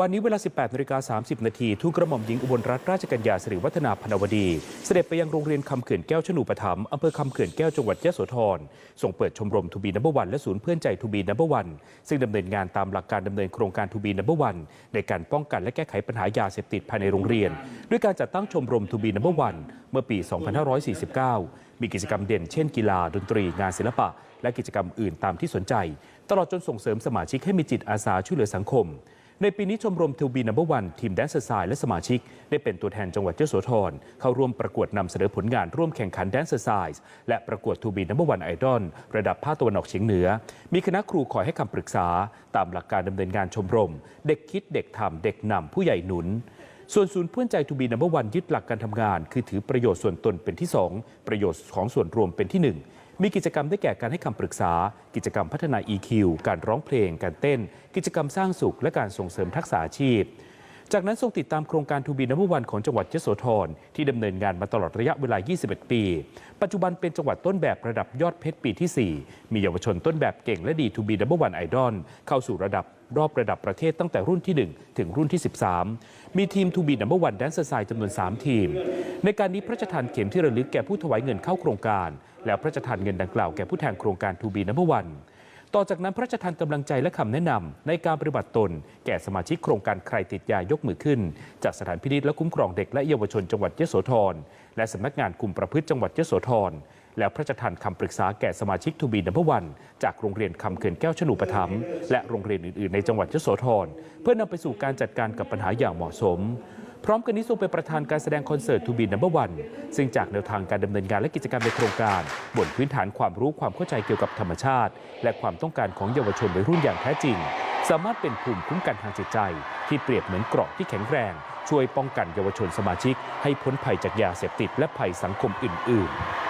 วันนี้เวลา 18นาฬิกา30 นาทีทุกกระหม่อมหญิงอุบลรัตนราชกัญญาสิริวัฒนาพนวดี เสด็จไปยังโรงเรียนคำเขื่อนแก้วชนูปถัมภ์อำเภอคำเขื่อนแก้วจังหวัดยะโสธรส่งเปิดชมรมทูบีนัมเบอร์วันและศูนย์เพื่อนใจทูบีนัมเบอร์วันซึ่งดำเนินงานตามหลักการดำเนินโครงการทูบีนัมเบอร์วันในการป้องกันและแก้ไขปัญหายาเสพติดภายในโรงเรียน ด้วยการจัดตั้งชมรมทูบีนัมเบอร์วันเมื่อปี 2549 มีกิจกรรมเด่นเช่นกีฬาดนตรีงานศิลปะ และกิจกรรมอื่นตามที่สนใจ ตลอดจนส่งเสริมสมาชิกให้มีจิตอาสาช่วยเหลือสังคม ในปีนี้ชมรมทูบีนัมเบอร์วันทีมแดนซ์ไซด์และสมาชิก ได้เป็นตัวแทนจังหวัดยโสธรเข้าร่วมประกวดนำเสนอผลงานร่วมแข่งขันแดนซ์ไซด์และประกวดทูบีนัมเบอร์วันไอดอลระดับภาคตะวันออกเฉียงเหนือ มีคณะครูคอยให้คำปรึกษา ตามหลักการดำเนินงานชมรม เด็กคิดเด็กทำเด็กนำผู้ใหญ่หนุนส่วนศูนย์เพื่อนใจทูบีนัมเบอร์วันยึดหลักการทำงาน คือถือประโยชน์ส่วนตนเป็นที่ 2 ประโยชน์ของส่วนรวมเป็นที่ 1 มีกิจกรรมได้แก่การให้คำปรึกษา กิจกรรมพัฒนา EQ การร้องเพลง การเต้น กิจกรรมสร้างสุข และการส่งเสริมทักษะอาชีพ จากนั้นทรงติดตามโครงการทูบีนัมบวันของจังหวัดยโสธรที่ดำเนินงานมาตลอดระยะเวลา 21 ปี ปัจจุบันเป็นจังหวัดต้นแบบระดับยอดเพชรปีที่ 4 มีเยาวชนต้นแบบเก่งและดีทูบีนัมบวันไอดอลเข้าสู่ระดับ รอบระดับประเทศตั้งแต่รุ่นที่ 1 ถึงรุ่นที่ 13 มีทีมทูบีนัมเบอร์วันแดนซ์ไซจำนวน 3 ทีม ในการนี้พระราชทานเข็มที่ระลึกแก่ผู้ถวายเงินเข้าโครงการ แล้วพระราชทานเงินดังกล่าวแก่ผู้แทนโครงการทูบีนัมเบอร์วันต่อจากนั้นพระราชทานกำลังใจและคำแนะนำในการปฏิบัติตน แก่สมาชิกโครงการใครติดยายกมือขึ้น จากสถานพินิจและคุ้มครองเด็กและเยาวชนจังหวัดยโสธรและสำนักงานคุมประพฤติจังหวัดยโสธร แล้วพระราชทานคำปรึกษาแก่สมาชิกทูบีนัมเบอร์วันจากโรงเรียนคำเขื่อนแก้วชนูปถัมภ์และโรงเรียนอื่นๆ ในจังหวัดยโสธรเพื่อนำไปสู่การจัดการกับปัญหาอย่างเหมาะสม พร้อมกันนี้ทรงเป็นประธานการแสดงคอนเสิร์ตทูบีนัมเบอร์วันซึ่งจากแนวทางการดำเนินงานและกิจกรรมในโครงการ บนพื้นฐานความรู้ความเข้าใจเกี่ยวกับธรรมชาติ และความต้องการของเยาวชนวัยรุ่นอย่างแท้จริง สามารถเป็นภูมิคุ้มกันทางจิตใจ ที่เปรียบเหมือนเกราะที่แข็งแรง ช่วยป้องกันเยาวชนสมาชิก ให้พ้นภัยจากยาเสพติดและภัยสังคมอื่น ๆ